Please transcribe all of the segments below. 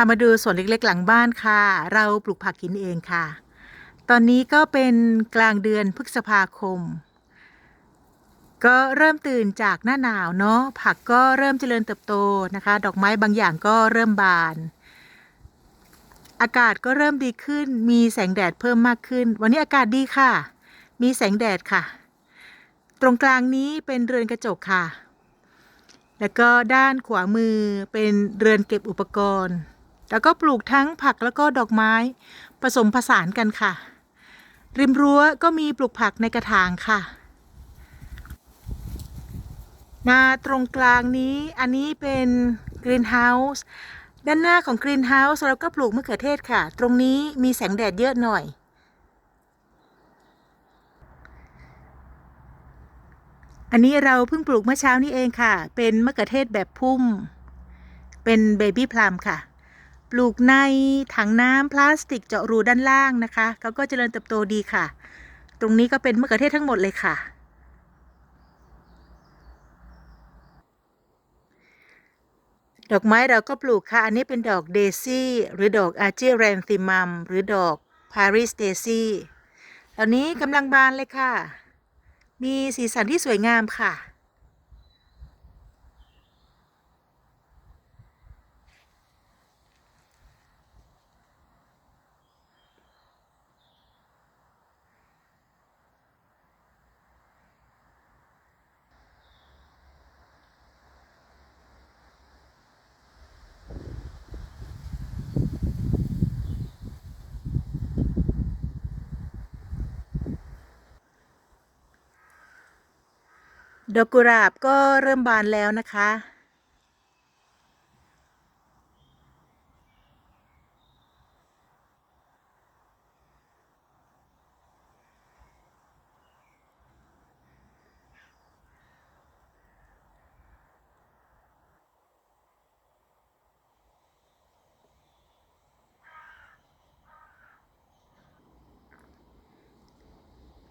ามาดูสวนเล็กๆ หลังบ้านค่ะ เราปลูกผักกินเองค่ะ ตอนนี้ก็เป็นกลางเดือนพฤษภาคม ก็เริ่มตื่นจากหน้าหนาวเนาะ ผักก็เริ่มเจริญเติบโตนะคะ ดอกไม้บางอย่างก็เริ่มบาน อากาศก็เริ่มดีขึ้น มีแสงแดดเพิ่มมากขึ้น วันนี้อากาศดีค่ะ มีแสงแดดค่ะ ตรงกลางนี้เป็นเรือนกระจกค่ะแล้วก็ด้านขวามือเป็นเรือนเก็บอุปกรณ์ แล้วก็ปลูกทั้งผักแล้วก็ดอกไม้ผสมผสานกันค่ะ ริมรั้วก็มีปลูกผักในกระถางค่ะ มาตรงกลางนี้อันนี้เป็นกรีนเฮาส์ด้านหน้าของกรีนเฮาส์เราก็ปลูกมะเขือเทศค่ะ ตรงนี้มีแสงแดดเยอะหน่อย อันนี้เราเพิ่งปลูกเมื่อเช้านี้เองค่ะ เป็นมะเขือเทศแบบพุ่ม เป็นเบบี้พลัมค่ะ ปลูกในถังน้ำพลาสติกเจาะรูด้านล่างนะคะเขาก็เจริญเติบโตดีค่ะ ตรงนี้ก็เป็นมะเขือเทศทั้งหมดเลยค่ะ ดอกไม้เราก็ปลูกค่ะ อันนี้เป็นดอกเดซี่หรือดอกอาร์เจแรนติมัมหรือดอกปาริสเดซี่ตอนนี้กำลังบานเลยค่ะ มีสีสันที่สวยงามค่ะ ดอกกุหลาบก็เริ่มบานแล้วนะคะ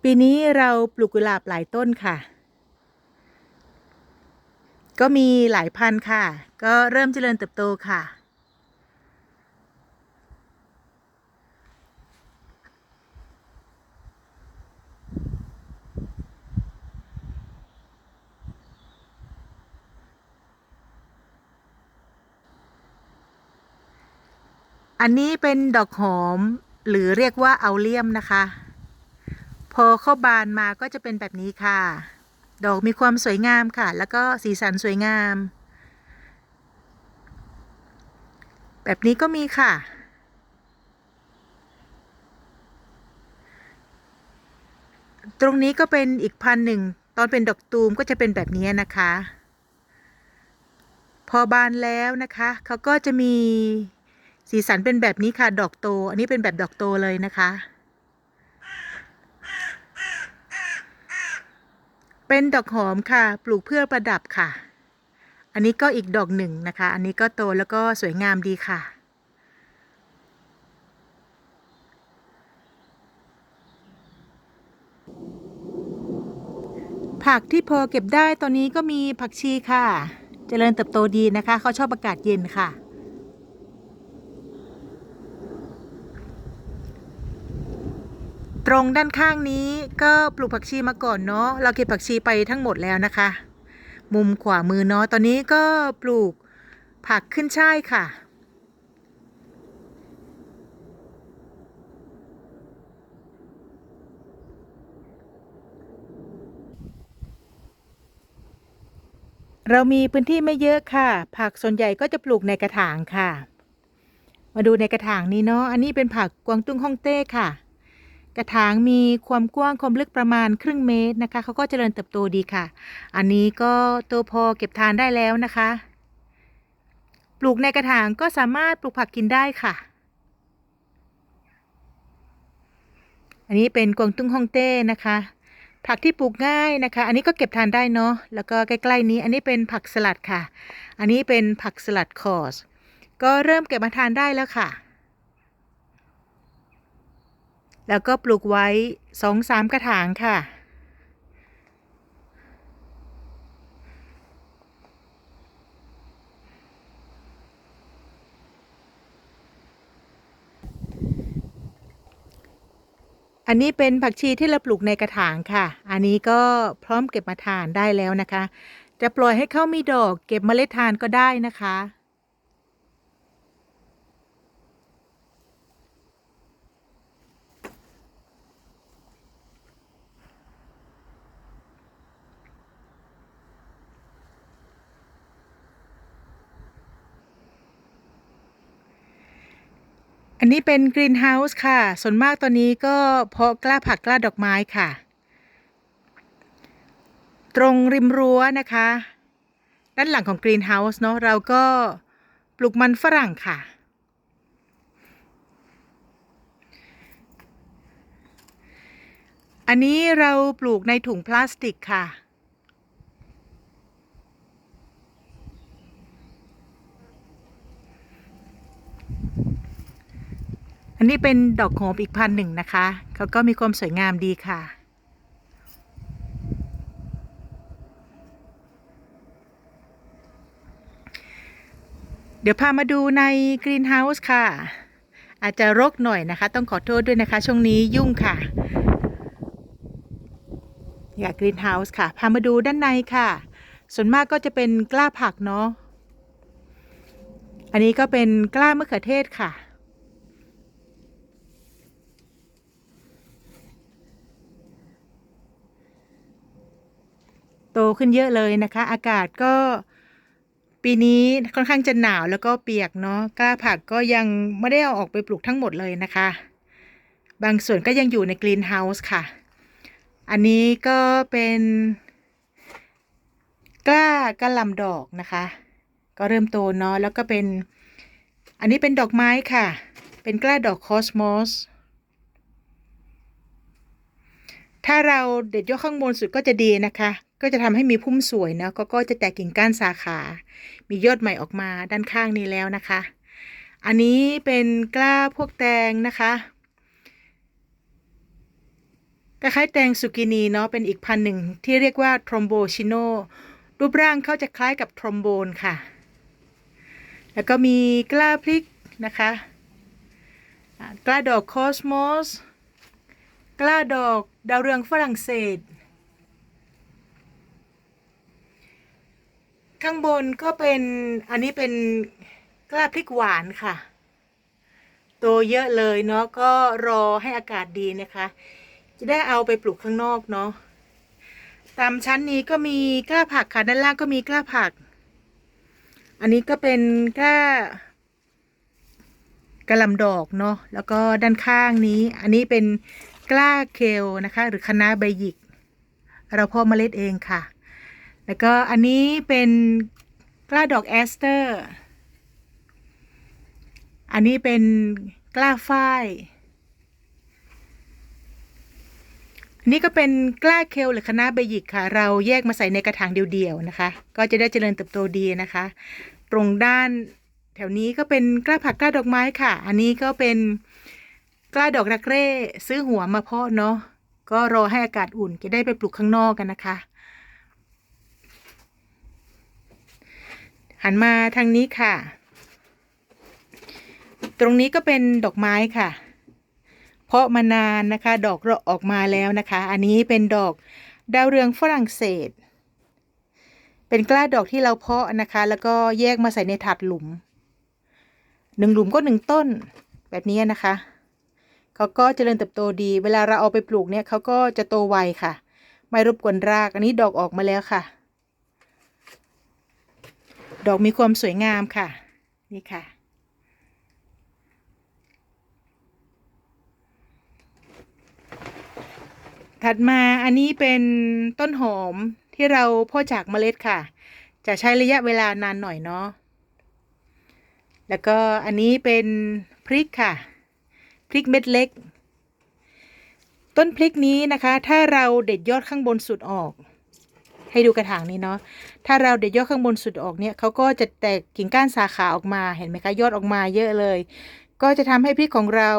ปีนี้เราปลูกกุหลาบหลายต้นค่ะ ก็มีหลายพันธุ์ค่ะ ก็เริ่มเจริญเติบโตค่ะ อันนี้เป็นดอกหอมหรือเรียกว่าเอาเลียมนะคะ พอเข้าบานมาก็จะเป็นแบบนี้ค่ะ ดอกมีความสวยงามค่ะ แล้วก็สีสันสวยงาม แบบนี้ก็มีค่ะ ตรงนี้ก็เป็นอีกพันหนึ่ง ตอนเป็นดอกตูมก็จะเป็นแบบนี้นะคะ พอบานแล้วนะคะเขาก็จะมีสีสันเป็นแบบนี้ค่ะ ดอกโต อันนี้เป็นแบบดอกโตเลยนะคะ เป็นดอกหอมค่ะ ปลูกเพื่อประดับค่ะ อันนี้ก็อีกดอกหนึ่งนะคะ อันนี้ก็โตแล้วก็สวยงามดีค่ะ ผักที่พอเก็บได้ตอนนี้ก็มีผักชีค่ะเจริญเติบโตดีนะคะ เขาชอบอากาศเย็นค่ะ ตรงด้านข้างนี้ก็ปลูกผักชีมาก่อนเนาะเราเก็บผักชีไปทั้งหมดแล้วนะคะ มุมขวามือเนาะตอนนี้ก็ปลูกผักขึ้นช่ายค่ะ เรามีพื้นที่ไม่เยอะค่ะ ผักส่วนใหญ่ก็จะปลูกในกระถางค่ะ มาดูในกระถางนี้เนาะอันนี้เป็นผักกวางตุ้งฮ่องเต้ค่ะ กระถางมีความกว้างความลึกประมาณครึ่งเมตรนะคะเขาก็เจริญเติบโตดีค่ะ อันนี้ก็โตพอเก็บทานได้แล้วนะคะ ปลูกในกระถางก็สามารถปลูกผักกินได้ค่ะ อันนี้เป็นกวางตุ้งฮ่องเต้นะคะ ผักที่ปลูกง่ายนะคะ อันนี้ก็เก็บทานได้เนาะแล้วก็ใกล้ๆนี้ อันนี้เป็นผักสลัดค่ะ อันนี้เป็นผักสลัดคอสก็เริ่มเก็บมาทานได้แล้วค่ะ แล้วก็ปลูกไว้สองสามกระถางค่ะ อันนี้เป็นผักชีที่เราปลูกในกระถางค่ะ อันนี้ก็พร้อมเก็บมาทานได้แล้วนะคะ จะปล่อยให้เขามีดอกเก็บเมล็ดทานก็ได้นะคะ อันนี้เป็นกรีนเฮาส์ค่ะ ส่วนมากตอนนี้ก็เพาะกล้าผักกล้าดอกไม้ค่ะ ตรงริมรั้วนะคะ ด้านหลังของกรีนเฮาส์เนาะเราก็ปลูกมันฝรั่งค่ะ อันนี้เราปลูกในถุงพลาสติกค่ะ อันนี้เป็นดอกโหมอีกพันหนึ่งนะคะเขาก็มีความสวยงามดีค่ะ เดี๋ยวพามาดูในกรีนเฮาส์ค่ะ อาจจะรกหน่อยนะคะ ต้องขอโทษด้วยนะคะ ช่วงนี้ยุ่งค่ะ อยากกรีนเฮาส์ค่ะ พามาดูด้านในค่ะ ส่วนมากก็จะเป็นกล้าผักเนาะ อันนี้ก็เป็นกล้ามะเขือเทศค่ะ โตขึ้นเยอะเลยนะคะ อากาศก็ปีนี้ค่อนข้างจะหนาวแล้วก็เปียกเนาะกล้าผักก็ยังไม่ได้เอาออกไปปลูกทั้งหมดเลยนะคะ บางส่วนก็ยังอยู่ในกรีนเฮาส์ค่ะ อันนี้ก็เป็นกล้ากระลำดอกนะคะ ก็เริ่มโตเนาะแล้วก็เป็น อันนี้เป็นดอกไม้ค่ะ เป็นกล้าดอกคอสมอสถ้าเราเด็ดยอดข้างบนสุดก็จะดีนะคะ ก็จะทำให้มีพุ่มสวยนะก็ก็จะแตกกิ่งก้านสาขา มียอดใหม่ออกมาด้านข้างนี้แล้วนะคะ อันนี้เป็นกล้าพวกแตงนะคะคล้ายๆแตงสุกินีเนาะเป็นอีกพันหนึ่งที่เรียกว่าทรอมโบชิโนรูปร่างเขาจะคล้ายกับทรอมโบนค่ะ แล้วก็มีกล้าพริกนะคะกล้าดอกคอสมอสกล้าดอกดาวเรืองฝรั่งเศส ข้างบนก็เป็นอันนี้เป็นกล้าพริกหวานค่ะ โตเยอะเลยเนาะก็รอให้อากาศดีนะคะ จะได้เอาไปปลูกข้างนอกเนาะตามชั้นนี้ก็มีกล้าผักค่ะด้านล่างก็มีกล้าผัก อันนี้ก็เป็นกล้ากระลำดอกเนาะแล้วก็ด้านข้างนี้ อันนี้เป็นกล้าเคลนะคะ หรือคะน้าใบหยิก เราพาะเมล็ดเองค่ะ แล้วก็อันนี้เป็นกล้าดอกแอสเตอร์ อันนี้เป็นกล้าฝ้าย อันนี้ก็เป็นกล้าเคลหรือคณะน้าใบหยิกค่ะ เราแยกมาใส่ในกระถางเดียวๆนะคะ ก็จะได้เจริญเติบโตดีนะคะ ตรงด้านแถวนี้ก็เป็นกล้าผักกล้าดอกไม้ค่ะ อันนี้ก็เป็นกล้าดอกรักเร่ ซื้อหัวมาเพาะเนาะ ก็รอให้อากาศอุ่นจะได้ไปปลูกข้างนอกกันนะคะ หันมาทางนี้ค่ะ ตรงนี้ก็เป็นดอกไม้ค่ะ เพาะมานานนะคะ ดอกเราออกมาแล้วนะคะ อันนี้เป็นดอกดาวเรืองฝรั่งเศส เป็นกล้าดอกที่เราเพาะนะคะ แล้วก็แยกมาใส่ในถาดหลุมหนึ่งหลุมก็หนึ่งต้นแบบนี้นะคะเขาก็เจริญเติบโตดี เวลาเราเอาไปปลูกเนี่ยเขาก็จะโตไวค่ะ ไม่รบกวนราก อันนี้ดอกออกมาแล้วค่ะ ดอกมีความสวยงามค่ะ นี่ค่ะ ถัดมาอันนี้เป็นต้นหอมที่เราพ่อจากเมล็ดค่ะ จะใช้ระยะเวลานานหน่อยเนาะ แล้วก็อันนี้เป็นพริกค่ะ พริกเม็ดเล็ก ต้นพริกนี้นะคะ ถ้าเราเด็ดยอดข้างบนสุดออก ให้ดูกระถางนี้เนาะ ถ้าเราเด็ดยอดข้างบนสุดออกเนี่ยเขาก็จะแตกกิ่งก้านสาขาออกมาเห็นไหมคะยอดออกมาเยอะเลย ก็จะทำให้พริกของเรา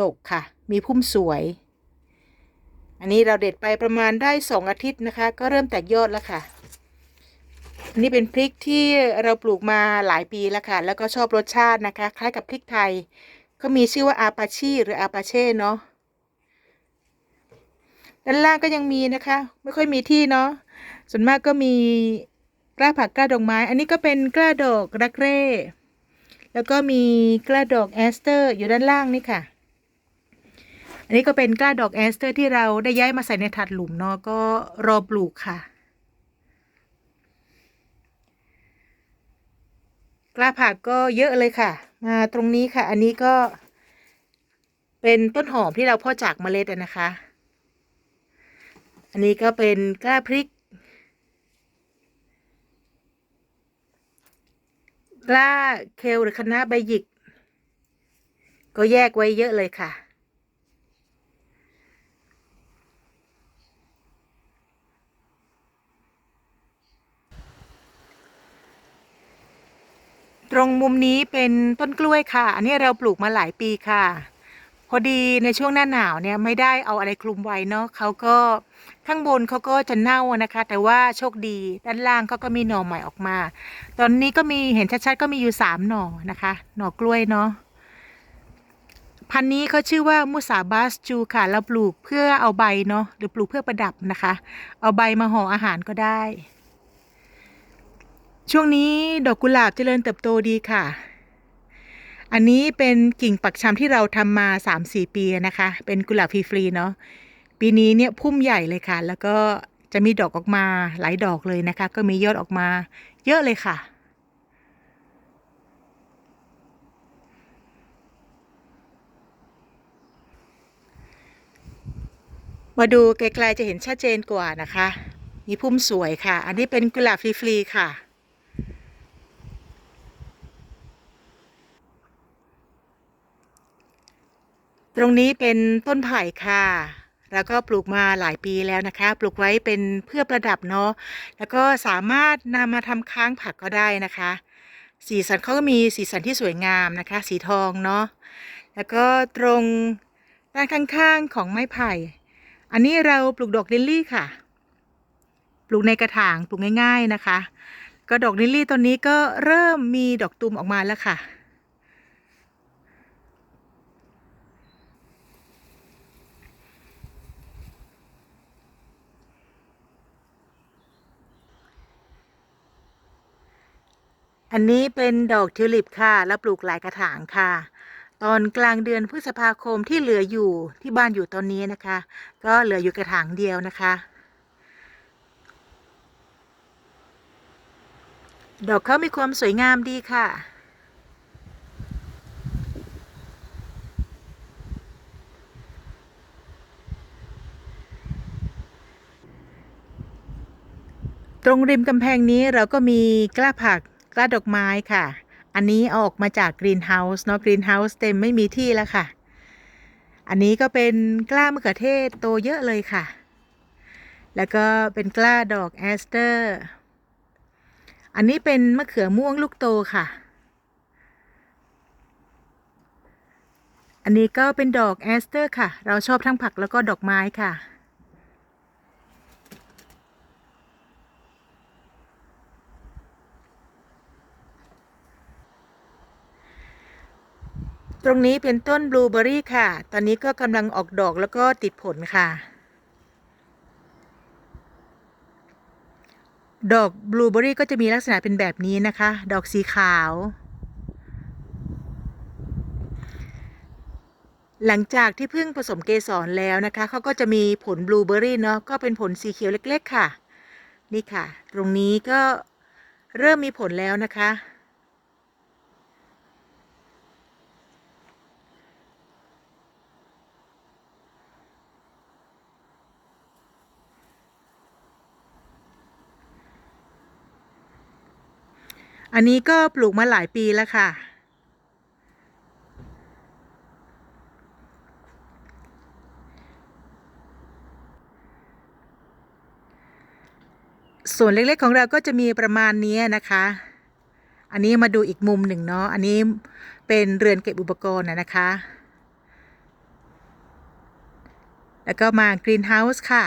ดกค่ะ มีพุ่มสวย อันนี้เราเด็ดไปประมาณได้สองอาทิตย์นะคะ ก็เริ่มแตกยอดแล้วค่ะอันนี้เป็นพริกที่เราปลูกมาหลายปีแล้วค่ะ แล้วก็ชอบรสชาตินะคะ คล้ายกับพริกไทย ก็มีชื่อว่าอาปาชีหรืออาปาเช่เนาะด้านล่างก็ยังมีนะคะ ไม่ค่อยมีที่เนาะ ส่วนมากก็มีกล้าผักกล้าดอกไม้ อันนี้ก็เป็นกล้าดอกรักเร่ แล้วก็มีกล้าดอกแอสเตอร์อยู่ด้านล่างนี่ค่ะ อันนี้ก็เป็นกล้าดอกแอสเตอร์ที่เราได้ย้ายมาใส่ในถาดหลุมเนาะก็รอปลูกค่ะ กล้าผักก็เยอะเลยค่ะ มาตรงนี้ค่ะ อันนี้ก็ เป็นต้นหอมที่เราพ่อจากเมล็ดนะคะ อันนี้ก็เป็นกล้าพริก ลาเคลหรือคณะใบหยิก ก็แยกไว้เยอะเลยค่ะ ตรงมุมนี้เป็นต้นกล้วยค่ะ อันนี้เราปลูกมาหลายปีค่ะ พอดีในช่วงหน้าหนาวเนี่ยไม่ได้เอาอะไรคลุมไว้เนาะเขาก็ข้างบนเขาก็จะเน่านะคะ แต่ว่าโชคดีด้านล่างเขาก็มีหน่อใหม่ออกมา ตอนนี้ก็มีเห็นชัดๆก็มีอยู่สามหน่อนะคะ หน่อกล้วยเนาะพันนี้เขาชื่อว่ามุสาบาสจูค่ะเราปลูกเพื่อเอาใบเนาะหรือปลูกเพื่อประดับนะคะ เอาใบมาห่ออาหารก็ได้ ช่วงนี้ดอกกุหลาบเจริญเติบโตดีค่ะ อันนี้เป็นกิ่งปักชำที่เราทำมา 3-4 ปีนะคะ เป็นกุหลาบฟรีๆเนาะ ปีนี้เนี่ยพุ่มใหญ่เลยค่ะ แล้วก็จะมีดอกออกมาหลายดอกเลยนะคะ ก็มียอดออกมาเยอะเลยค่ะมาดูไกลๆจะเห็นชัดเจนกว่านะคะ มีพุ่มสวยค่ะ อันนี้เป็นกุหลาบฟรีๆค่ะ ตรงนี้เป็นต้นไผ่ค่ะ แล้วก็ปลูกมาหลายปีแล้วนะคะ ปลูกไว้เป็นเพื่อประดับเนาะ แล้วก็สามารถนำมาทำค้างผักก็ได้นะคะ สีสันเขาก็มีสีสันที่สวยงามนะคะ สีทองเนาะ แล้วก็ตรงด้านข้างๆของไม้ไผ่ อันนี้เราปลูกดอกลิลลี่ค่ะ ปลูกในกระถางปลูกง่าย ๆนะคะ ก็ดอกลิลลี่ต้นนี้ก็เริ่มมีดอกตุ่มออกมาแล้วค่ะ อันนี้เป็นดอกทิวลิปค่ะ แล้วปลูกหลายกระถางค่ะ ตอนกลางเดือนพฤษภาคมที่เหลืออยู่ที่บ้านอยู่ตอนนี้นะคะ ก็เหลืออยู่กระถางเดียวนะคะ ดอกเขามีความสวยงามดีค่ะตรงริมกำแพงนี้เราก็มีกล้าผัก กล้าดอกไม้ค่ะ อันนี้อออกมาจากกรีนเฮาส์เนาะกรีนเฮาส์เต็มไม่มีที่แล้วค่ะ อันนี้ก็เป็นกล้ามะเขือเทศโตเยอะเลยค่ะ แล้วก็เป็นกล้าดอกแอสเตอร์ อันนี้เป็นมะเขือม่วงลูกโตค่ะ อันนี้ก็เป็นดอกแอสเตอร์ค่ะ เราชอบทั้งผักแล้วก็ดอกไม้ค่ะ ตรงนี้เป็นต้นบลูเบอรี่ค่ะ ตอนนี้ก็กำลังออกดอกแล้วก็ติดผลค่ะ ดอกบลูเบอรี่ก็จะมีลักษณะเป็นแบบนี้นะคะ ดอกสีขาว หลังจากที่เพิ่งผสมเกสรแล้วนะคะ เขาก็จะมีผลบลูเบอรี่เนาะ ก็เป็นผลสีเขียวเล็ก ๆ ค่ะ นี่ค่ะ ตรงนี้ก็เริ่มมีผลแล้วนะคะ อันนี้ก็ปลูกมาหลายปีแล้วค่ะ ส่วนเล็กๆของเราก็จะมีประมาณนี้นะคะ อันนี้มาดูอีกมุมหนึ่งเนาะ อันนี้เป็นเรือนเก็บอุปกรณ์นะคะ แล้วก็มากรีนเฮาส์ค่ะ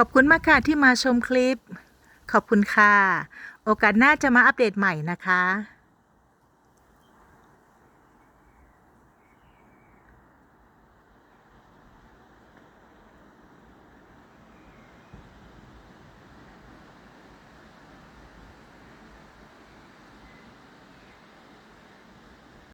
ขอบคุณมากค่ะที่มาชมคลิป ขอบคุณค่ะ โอกาสหน้าจะมาอัปเดตใหม่นะคะ